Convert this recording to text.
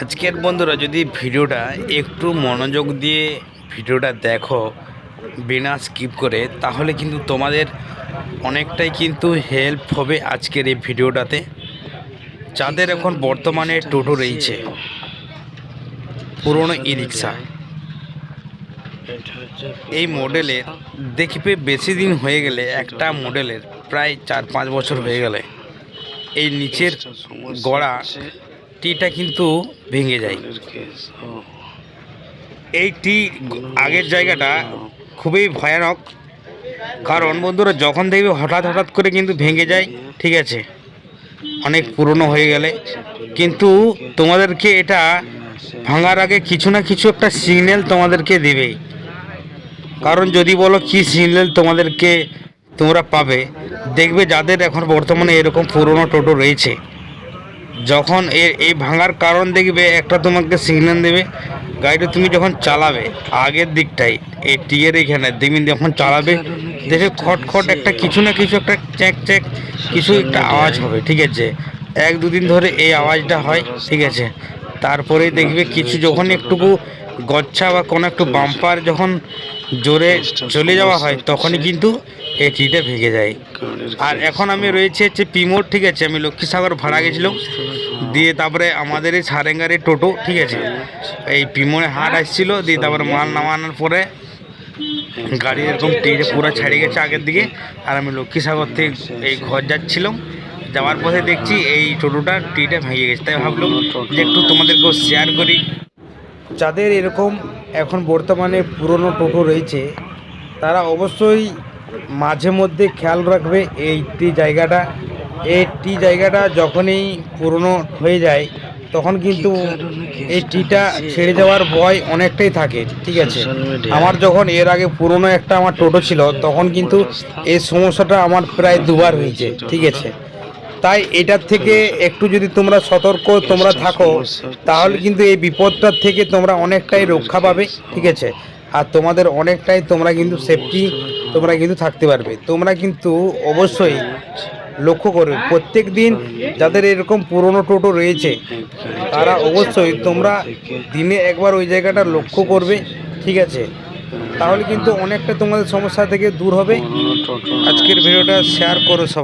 আজকের বন্ধুরা, যদি ভিডিওটা একটু মনোযোগ দিয়ে ভিডিওটা দেখো বিনা স্কিপ করে, তাহলে কিন্তু তোমাদের অনেকটাই কিন্তু হেল্প হবে আজকের এই ভিডিওটাতে। যাদের এখন বর্তমানে টোটো রয়েছে, পুরনো ই রিক্সা এই মডেলের দেখবে বেশি দিন হয়ে গেলে, একটা মডেলের প্রায় চার পাঁচ বছর হয়ে গেলে, এই নিচের গড়া টিটা কিন্তু ভেঙে যায়। এই টি আগের জায়গাটা খুবই ভয়ানক, কারণ বন্ধুরা যখন দেখবে হঠাৎ হঠাৎ করে কিন্তু ভেঙে যায়, ঠিক আছে? অনেক পুরনো হয়ে গেলে। কিন্তু তোমাদেরকে এটা ভাঙার আগে কিছু না কিছু একটা সিগন্যাল তোমাদেরকে দেবেই কারণ যদি বলো কি সিগন্যাল তোমাদেরকে তোমরা পাবে, দেখবে যাদের এখন বর্তমানে এরকম পুরনো টোটো রয়েছে যখন এর এই ভাঙার কারণ দেখবে, একটা তোমাকে সিগন্যাল দেবে, গাড়িটা তুমি যখন চালাবে, আগের দিকটাই এই টিয়ের এখানে, দেখবেন যখন চালাবে, দেখে খট খট একটা কিছু না কিছু একটা চ্যাক চ্যাক, কিছু একটা আওয়াজ হবে, ঠিক আছে? এক দুদিন ধরে এই আওয়াজটা হয়, ঠিক আছে? তারপরে দেখবে কিছু যখন একটুকু গচ্ছা বা কোনো একটু বাম্পার যখন জোরে চলে যাওয়া হয়, তখনই কিন্তু এই টিটা ভেঙে যায়। আর এখন আমি রয়েছে হচ্ছে পিমোর, ঠিক আছে? আমি লক্ষ্মীসাগর ভাড়া গেছিলাম। দিয়ে তারপরে আমাদের এই সারেঙ্গারে টোটো, ঠিক আছে? এই পিমোরে হাট আসছিল, দিয়ে তারপরে মাল নামানোর পরে গাড়ি এরকম টিরে পুরো ছেড়ে গেছে আগের দিকে। আর আমি লক্ষ্মীসাগর থেকে এই ঘর যাচ্ছিলাম। যাওয়ার পথে দেখছি এই টোটোটা টিটা ভেঙে গেছে। তাই ভাবলাম যে একটু তোমাদেরকেও শেয়ার করি। যাদের এরকম এখন বর্তমানে পুরনো টোটো রয়েছে তারা অবশ্যই মাঝে মধ্যে খেয়াল রাখবে এই টি জায়গাটা। এই টি জায়গাটা যখনই পুরনো হয়ে যায় তখন কিন্তু এই টিটা ছেড়ে যাওয়ার ভয় অনেকটাই থাকে ঠিক আছে? আমার যখন এর আগে পুরনো একটা আমার টোটো ছিল তখন কিন্তু এই সমস্যাটা আমার প্রায় দুবার হয়েছে ঠিক আছে? তাই এটার থেকে একটু যদি তোমরা সতর্ক তোমরা থাকো, তাহলে কিন্তু এই বিপদটার থেকে তোমরা অনেকটাই রক্ষা পাবে, ঠিক আছে? আর তোমাদের অনেকটাই তোমরা কিন্তু সেফটি তোমরা কিন্তু থাকতে পারবে। তোমরা কিন্তু অবশ্যই লক্ষ্য করবে, প্রত্যেক দিন যাদের এরকম পুরনো টোটো রয়েছে, তারা অবশ্যই তোমরা দিনে একবার ওই জায়গাটা লক্ষ্য করবে, ঠিক আছে? তাহলে কিন্তু অনেকটা তোমাদের সমস্যা থেকে দূর হবে। আজকের ভিডিওটা শেয়ার করো সবাই।